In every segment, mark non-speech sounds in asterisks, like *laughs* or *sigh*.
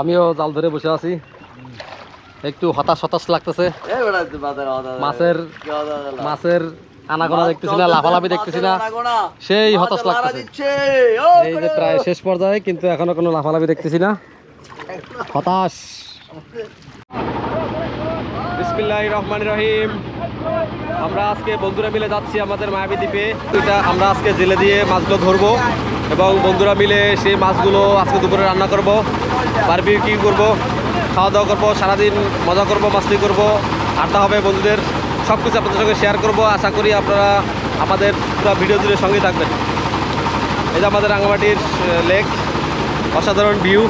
আমিও জাল ধরে বসে আছি। একটু হতাশ হতাশ লাগতেছে। মাছের মাছের আনাগোনা দেখতেছি না লাফালাফি দেখতেছি না। সেই হতাশ লাগতেছে। এই যে প্রায় শেষ পর্যায়ে কিন্তু এখনও কোনো লাফালাফি দেখতেছি না। হতাশ। বিসমিল্লাহির রহমানির রহিম। আমরা আজকে বন্ধুরা মিলে যাচ্ছি আমাদের মায়াবী দ্বীপে। এটা আমরা আজকে জেলে দিয়ে মাছগুলো ধরবো এবং বন্ধুরা মিলে সেই মাছগুলো আজকে দুপুরে রান্না করব। বারবিকিউ করব খাওয়া দাওয়া করব, সারাদিন মজা করব, মাস্তি করব, আড্ডা হবে বন্ধুদের সব কিছু আপনাদের সঙ্গে শেয়ার করব। আশা করি আপনারা আমাদের পুরো ভিডিও জুড়ে সঙ্গে থাকবেন। এই যে আমাদের রাঙামাটির লেক অসাধারণ ভিউ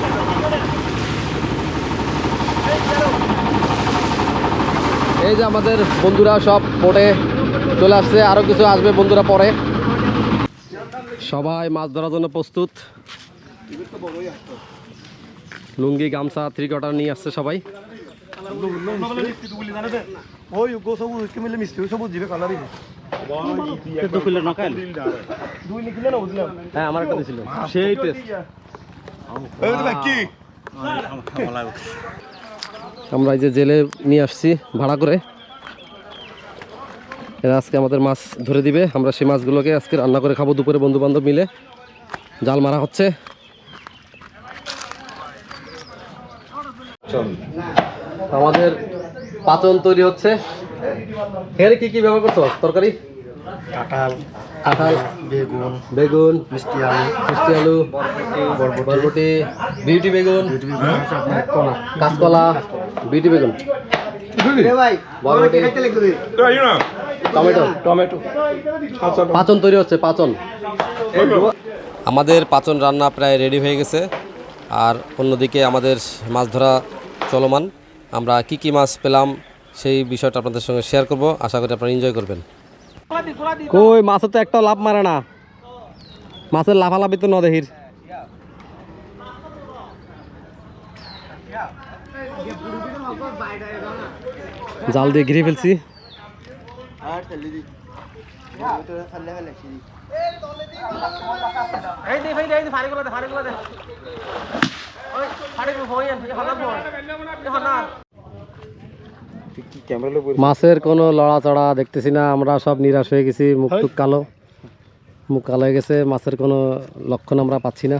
এই যে আমাদের বন্ধুরা সব বোটে চলে আসছে, আরও কিছু আসবে বন্ধুরা পরে। সবাই মাছ ধরার জন্য প্রস্তুত। লুঙ্গি গামছা থ্রি কোয়ার্টার নিয়ে আসছে সবাই। হ্যাঁ আমার একটা দিছিল। সেই টেস্ট এই তো কি? আমরা এই যে জেলে নিয়ে আসছি ভাড়া করে। এরা আজকে আমাদের মাছ ধরে দিবে। আমরা সেই মাছগুলোকে আজকে রান্না করে খাব দুপুরে বন্ধু বান্ধব মিলে। জাল মারা হচ্ছে। আমাদের পাচন তৈরি হচ্ছে। এখানে কি কি ব্যবহার করছ? তরকারি? কাঁঠাল কাঁঠাল বেগুন বেগুন মিষ্টি আলু মিষ্টি আলু বরবটি বিউটি বেগুন কলা কাঁচকলা। বিউটি বেগুন। বরবটি টমেটো। টমেটো। পাচন তৈরি হচ্ছে পাচন। আমাদের পাচন রান্না প্রায় রেডি হয়ে গেছে। আর অন্যদিকে আমাদের মাছ ধরা চলমান। আমরা কি কি মাছ পেলাম সেই বিষয়টা আপনাদের সঙ্গে শেয়ার করব। আশা করি আপনারা এনজয় করবেন। কই মাছের তো একটা লাভ মারে না। মাছের লাফালাফি তো নদেহির। জাল দিয়ে ঘিরে ফেলছি। মাছের কোনো লড়াচড়া দেখতেছি না আমরা সব নিরাশ হয়ে গেছি মুখ টুক কালো। মুখ কালো হয়ে গেছে মাছের কোনো লক্ষণ আমরা পাচ্ছি না।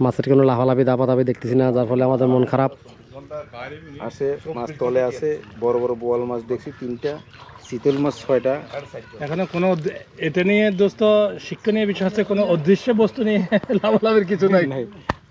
মাছের কোনো লাফালাফি দাপাদাপি দেখতেছি না যার ফলে আমাদের মন খারাপ। আছে মাছ তলে আছে বড় বড় বোয়াল মাছ দেখছি তিনটা। শীতল মাছ ছয়টা। এখানে কোনো এটা নিয়ে দোস্ত শিক্ষণীয় বিষয় হচ্ছে কোনো অদৃশ্য বস্তু নিয়ে *laughs* লাভালাভের কিছু নাই। নাই।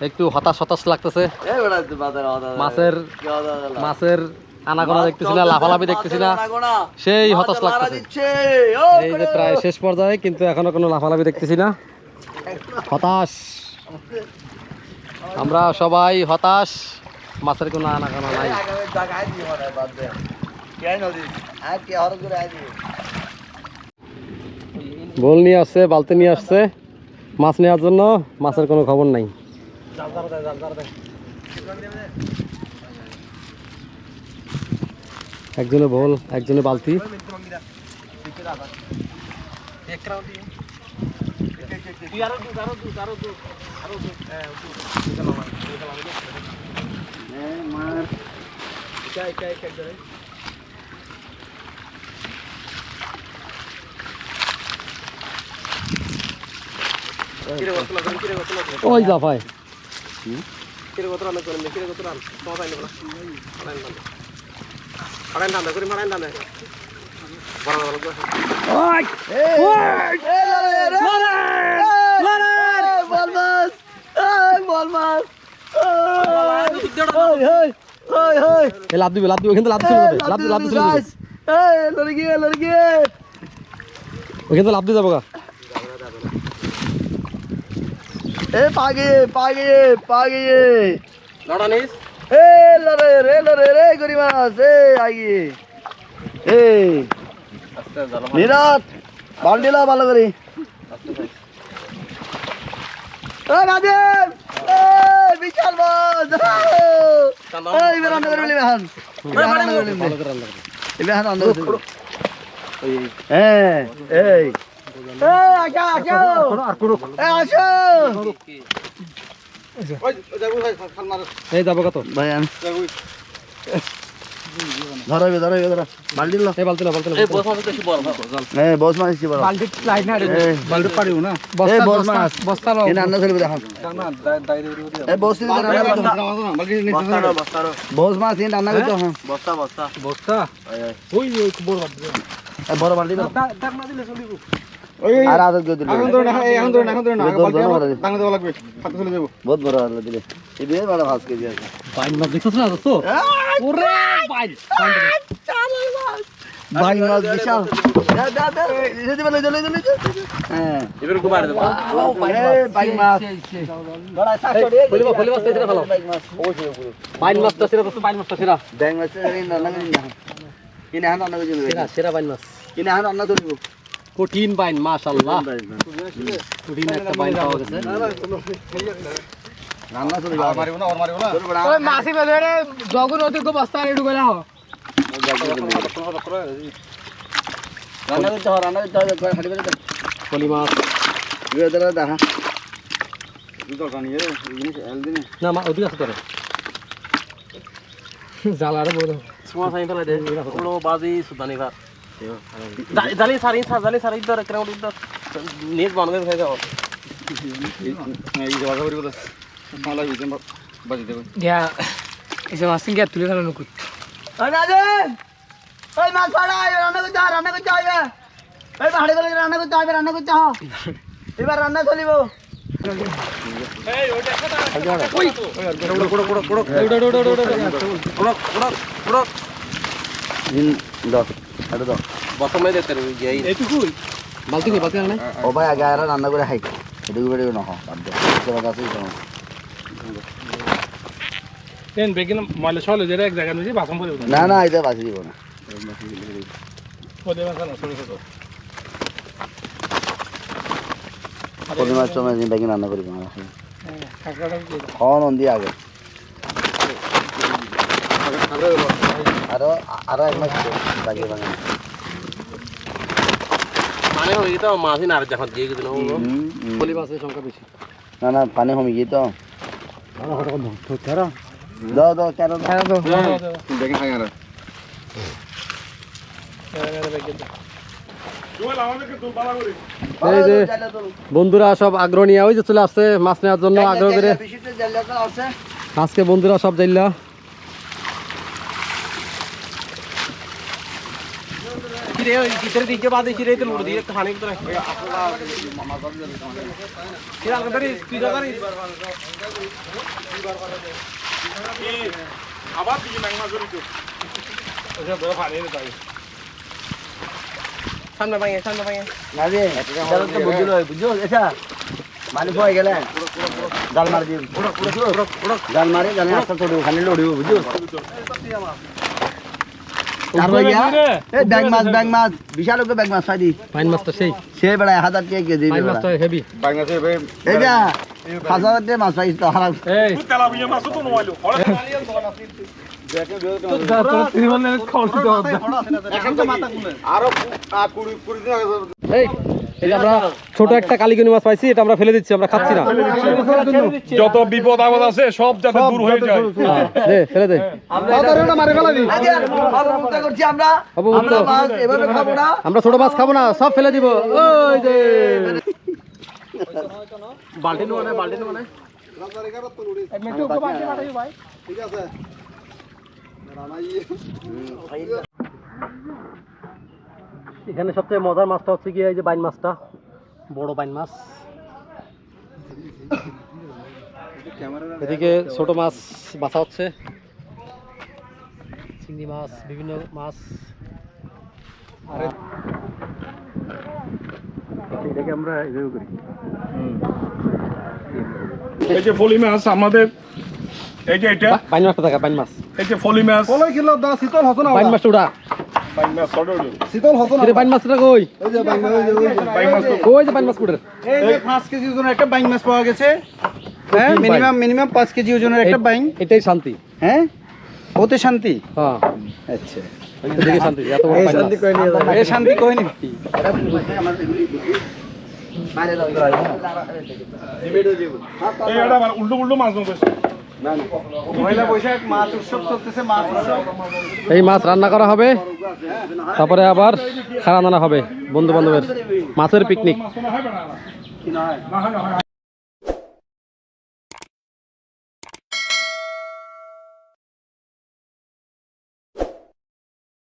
একটু হতাশ হতাশ লাগতেছে। মাছের মাছের আনাগোনা দেখতেছি না লাফালাফি দেখতেছি না। সেই হতাশ লাগতেছে। এই যে প্রায় শেষ পর্যায়ে কিন্তু এখনও কোনো লাফালাফি দেখতেছি না। হতাশ। আমরা সবাই হতাশ। মাছের কোনো আনাগোনা নাই। বল নিয়ে আসছে বালতি নিয়ে আসছে। মাছ নেওয়ার জন্য মাছের কোনো খবর নাই। একজনে বল একজনে বালতি। ওই জাফায় এ লাভ দিবে লাভ দিবে ওখানে লাভ দিয়ে চলে যাবে লাভ লাভ দিয়ে চলে যাবে ওখানে লাভ দিয়ে যাব গা এ পাগিয়ে পাগিয়ে পাগিয়ে লড়ানিস? এ লড়ে রে লড়ে রে মাছ এ আগিয়ে এ। নিরাত বান্ডিলা ভালো করে। বিশাল মাছ এই বেরান করে বলি আচ্ছা আচ্ছা এই যাব কত ভাই মাছ ছি বড় এই হ্যাঁ আর আদত করে দিলে এখন ধরে না এখন ধরে না এখন ধরে না। দৌড় দৌড় মারা দেওয়া লাগবে। হাতে চলে যাব বহুত বড় আদত দিলে। এই বিয়ে বড় মাছ কেজি আছে বাইন মাছ দেখছস না দোস্ত? ওরে বাইন ভাই মাছ বিশাল। দা দা দা এই বলে চলে চলে হ্যাঁ। এবার কো মারে দেবো এই মাছ। বড় সাকড় ফলি ফলি মাছ পেছনে ফেলো ভাই মাছ। ওই যে বাইন মাছটা সেরা দোস্ত বাইন মাছটা সেরা। ব্যাং মাছ এই রান্না না ইনে হান রান্না করে সেরা সেরা বাইন মাছ। ইনে হান রান্না করব কঠিন বাইন মাশাআল্লাহ। কঠিন একটা বাইন পাওয়া গেছে। রান্না চলে মারিব না ওর মারিব না। ওই মাছি বেদে রে জগুন অতি গো বস্তা রে ঢুকে যাও। রান্না করতে হয় রান্না করতে হয় বেড়ে মাছ। না মা ওদিকে আছে তোরে। সাইন ফেলে দে বাজি সুদানি ভাত জালি সারি জালি সারি দর একরা উড়ি দর নেট বানবে হয়ে যাও এই যে বাজা করি বলে মালা হইছে বাজি দেবে গিয়া এসে মাছ কিনে তুলে ফেলো নুকুত ওই রাজেন ওই মাছ পাড়া রান্না করতে হয় রান্না করতে হবে ওই হাঁটি বেড়ে রান্না করতে হবে রান্না করতে হবে এবার রান্না চলিব দাও। বসমে দেখতে যাই এইটুকুই বালতি নি বালতি না ও ভাই আগে আর রান্না করে খাই। এটুকু বেড়ে নহ বাদ দে। সেবা আছে তো দেন বেগিন ময়লা চলে যে এক জায়গা নিয়ে বাসন পরে না না এটা দিব না। না সময় দিন বেগিন রান্না না খন অন্দি আগে। আরও আরও এক মাস বাকি বাকি মানে হই তো মাছই না আর যখন দিয়ে গেছিল হুম, হুম। মাছের সংখ্যা বেশি। না না পানি কমে গিয়ে তো। দাও দাও কেন দাও? দেখে খাই আর। বন্ধুরা সব আগ্রহ নিয়ে ওই যে চলে আসছে মাছ নেওয়ার জন্য আগ্রহ করে। দিকে তো সামনে ভাঙে সামনে ভাঙে। না রে এটা তো বুঝলো বুঝছ এটা? মানে হয়ে গেলে জাল মারি জাল মারি জালে আস্তে ছোট খালি লড়িও বুঝছ আর হয়ে এই ব্যাং মাছ ব্যাং মাছ। বিশাল ওকে ব্যাং মাছ পাই দি পাইন মাছটা সেই। সে বেড়া এক হাজার টাকা কেজি পাইন মাছটা হেভি বাংলাদেশে ভাই এই যা হাজার টাকা মাছ পাইছি তো হারাম। এই। আরও কুড়ি কুড়ি দিন আগে এই এই যে আমরা ছোট একটা কালিগনি মাছ পাইছি এটা আমরা ফেলে দিচ্ছি আমরা খাচ্ছি না। যত বিপদ আপদ আছে সব যাতে দূর হয়ে যায়। হ্যাঁ, দে ফেলে দে। আমরা অবমুক্ত। আমরা মাছ এভাবে খাব না। ছোট মাছ খাব না সব ফেলে দিব। ওই যে। বালতি মানে বালতি মানে ঠিক আছে। এখানে সবচেয়ে মজার মাছটা হচ্ছে কি এই যে বাইন মাছটা বড় বাইন মাছ। এদিকে ছোট মাছ বাছা হচ্ছে। চিংড়ি মাছ বিভিন্ন মাছ। এটাকে আমরা এভাবে করি। এই যে ফলি মাছ আমাদের এই যে এটা। বাইন মাছটা দেখা বাইন মাছ। এই যে ফলি মাছ। কলাই কিলো দা শীতল হতো না বাইন মাছটা শীতল হতো না। বাইন মাছটা কই? ওই যে বাইং ওই যে ওই যে বাইন মাছ তো যে বাইন মাছ কুড়ে এই যে পাঁচ কেজি ওজনের একটা বাইং মাছ পাওয়া গেছে। হ্যাঁ মিনিমাম মিনিমাম পাঁচ কেজি ওজনের একটা বাইং এটাই শান্তি। হ্যাঁ? ওতে শান্তি? হ্যাঁ। আচ্ছা। এদিকে শান্তি এত বড় বাইন। এ শান্তি কই নি উল্টো উল্টো মাছ উৎসব এই মাছ রান্না করা হবে তারপরে আবার খাওয়া আনা হবে বন্ধু বান্ধবের মাছের পিকনিক